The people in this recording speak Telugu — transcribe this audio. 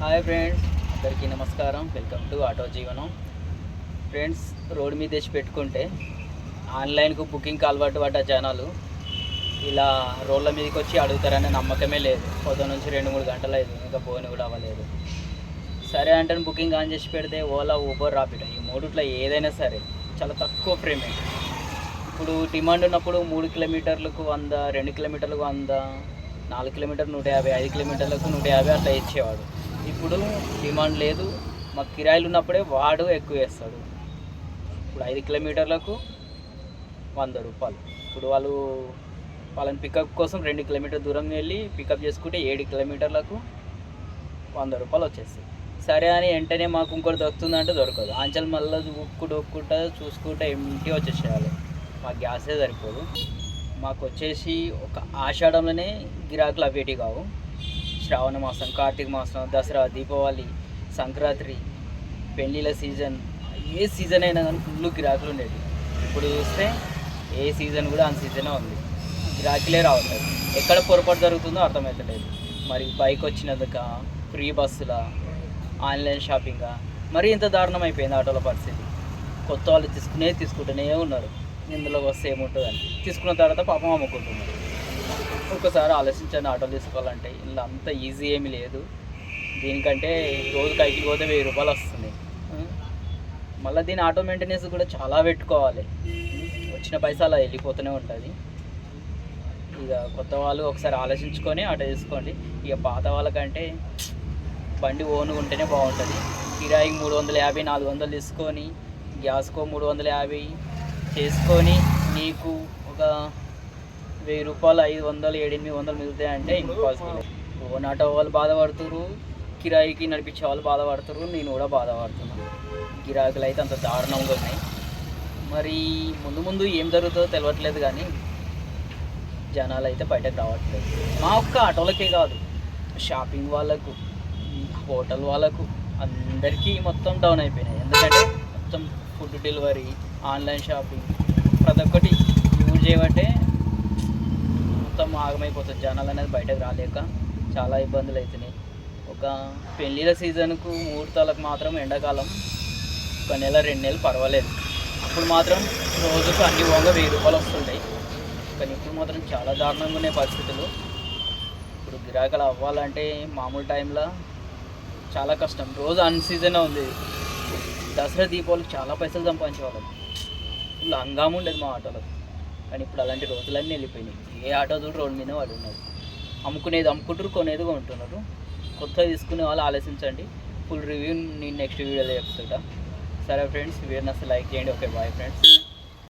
హాయ్ ఫ్రెండ్స్ అందరికీ నమస్కారం. వెల్కమ్ టు ఆటో జీవనం. ఫ్రెండ్స్ రోడ్ మీద తెచ్చి పెట్టుకుంటే ఆన్లైన్కు బుకింగ్ అలవాటు పడ్డ జనాలు ఇలా రోడ్ల మీదకి వచ్చి అడుగుతారనే నమ్మకమే లేదు. పొద్దు నుంచి రెండు మూడు గంటలు అయింది ఇంకా ఫోన్ కూడా అవ్వలేదు. సరే అంటే బుకింగ్ ఆన్ చేసి పెడితే ఓలా ఊబర్ రాపిడ్ ఈ మూడుట్లో ఏదైనా సరే చాలా తక్కువ పేమెంట్ ఇప్పుడు డిమాండ్ ఉన్నప్పుడు మూడు కిలోమీటర్లకు వంద రెండు కిలోమీటర్లకు వంద నాలుగు కిలోమీటర్ నూట యాభై ఐదు కిలోమీటర్లకు నూట యాభై అట్లా ఇచ్చేవాడు. ఇప్పుడు డిమాండ్ లేదు. మాకు కిరాయిలు ఉన్నప్పుడే వాడు ఎక్కువ వేస్తాడు. ఇప్పుడు ఐదు కిలోమీటర్లకు వంద రూపాయలు. ఇప్పుడు వాళ్ళు వాళ్ళని పికప్ కోసం రెండు కిలోమీటర్ దూరం వెళ్ళి పికప్ చేసుకుంటే ఏడు కిలోమీటర్లకు వంద రూపాయలు వచ్చేస్తాయి. సరే అని వెంటనే మాకు ఇంకోటి దొరుకుతుందంటే దొరకదు. ఆంచల్ మళ్ళీ ఉక్కు డొక్కుంటా చూసుకుంటే ఇంటి వచ్చేసేయాలి. మాకు గ్యాసే సరిపోదు. మాకు వచ్చేసి ఒక ఆషాఢంలోనే గిరాకులు అవేటి కావు. శ్రావణ మాసం కార్తీక మాసం దసరా దీపావళి సంక్రాంతి పెళ్ళిళ్ళ సీజన్ ఏ సీజన్ అయినా కానీ ఫుల్ గిరాకులు ఉండేవి. ఇప్పుడు చూస్తే ఏ సీజన్ కూడా అన్ సీజనే ఉంది. గిరాకీలే రావట్లేదు ఎక్కడ పొరపాటు జరుగుతుందో అర్థమవుతలేదు. మరి బైక్ వచ్చినందుక ఫ్రీ బస్సుల ఆన్లైన్ షాపింగా మరి ఇంత దారుణం అయిపోయింది ఆటోల పరిస్థితి. కొత్త వాళ్ళు తీసుకునే తీసుకుంటూనే ఉన్నారు. ఇందులో వస్తే ఏముంటుందని తీసుకున్న తర్వాత పాపం అమ్ముకుంటున్నారు. ఒక్కసారి ఆలోచించండి ఆటోలు తీసుకోవాలంటే. ఇలా అంత ఈజీ ఏమీ లేదు. దీనికంటే రోజు కైకి పోతే వెయ్యి రూపాయలు వస్తుంది. మళ్ళీ దీని ఆటో మెయింటెనెన్స్ కూడా చాలా పెట్టుకోవాలి. వచ్చిన పైసలు అలా వెళ్ళిపోతూనే ఉంటుంది. ఇక కొత్త వాళ్ళు ఒకసారి ఆలోచించుకొని ఆటో తీసుకోండి. ఇక పాత వాళ్ళకంటే బండి ఓన్ ఉంటేనే బాగుంటుంది. కిరాయికి మూడు వందల యాభై నాలుగు వందలు తీసుకొని గ్యాస్కో మూడు వందల యాభై చేసుకొని నీకు ఒక వెయ్యి రూపాయలు ఐదు వందలు ఏడెనిమిది వందలు మిగులుతాయి అంటే ఇంపాసిబుల్ ఓన్ ఆటో వాళ్ళు బాధపడుతున్నారు కిరాయికి నడిపించే వాళ్ళు బాధపడుతున్నారు నేను కూడా బాధపడుతున్నాను. గిరాకులు అయితే అంత దారుణంగా ఉన్నాయి. మరి ముందు ముందు ఏం జరుగుతుందో తెలియట్లేదు కానీ జనాలు అయితే బయటకు రావట్లేదు. మా ఒక్క ఆటోలకే కాదు షాపింగ్ వాళ్ళకు హోటల్ వాళ్ళకు అందరికీ మొత్తం డౌన్ అయిపోయినాయి. ఎందుకంటే మొత్తం ఫుడ్ డెలివరీ ఆన్లైన్ షాపింగ్ ప్రతి ఒక్కటి యూజ్ చేయబట్టే మొత్తం ఆగమైపోతుంది. జనాలు అనేది బయటకు రాలేక చాలా ఇబ్బందులు అవుతున్నాయి ఒక పెళ్ళిళ్ళ సీజన్కు ముహూర్తాలకు మాత్రం ఎండాకాలం ఒక నెల రెండు నెలలు పర్వాలేదు. అప్పుడు మాత్రం రోజుకు అన్ని వంగ వెయ్యి రూపాయలు వస్తుంటాయి. కానీ ఇప్పుడు మాత్రం చాలా దారుణంగా ఉన్నాయి పరిస్థితులు. ఇప్పుడు గిరాకలు అవ్వాలంటే మామూలు టైంలో చాలా కష్టం. రోజు అన్ సీజన్ ఉంది. దసరా దీపావళికి చాలా పైసలు సంపాదించేవాళ్ళం. ఫుల్ హంగామా ఉండేది మా ఆటోలకు కానీ ఇప్పుడు అలాంటి రోజులన్నీ వెళ్ళిపోయినాయి. ఏ ఆటో చూడు రోడ్డు మీద వాళ్ళు ఉన్నారు అమ్ముకునేది అమ్ముకుంటారు కొనేది కొంటున్నారు కొత్తగా తీసుకునే వాళ్ళు ఆలోచించండి. ఫుల్ రివ్యూ నేను నెక్స్ట్ వీడియోలో చెప్తుంటా. సరే ఫ్రెండ్స్ వీడియోని అసలు లైక్ చేయండి. Okay bye friends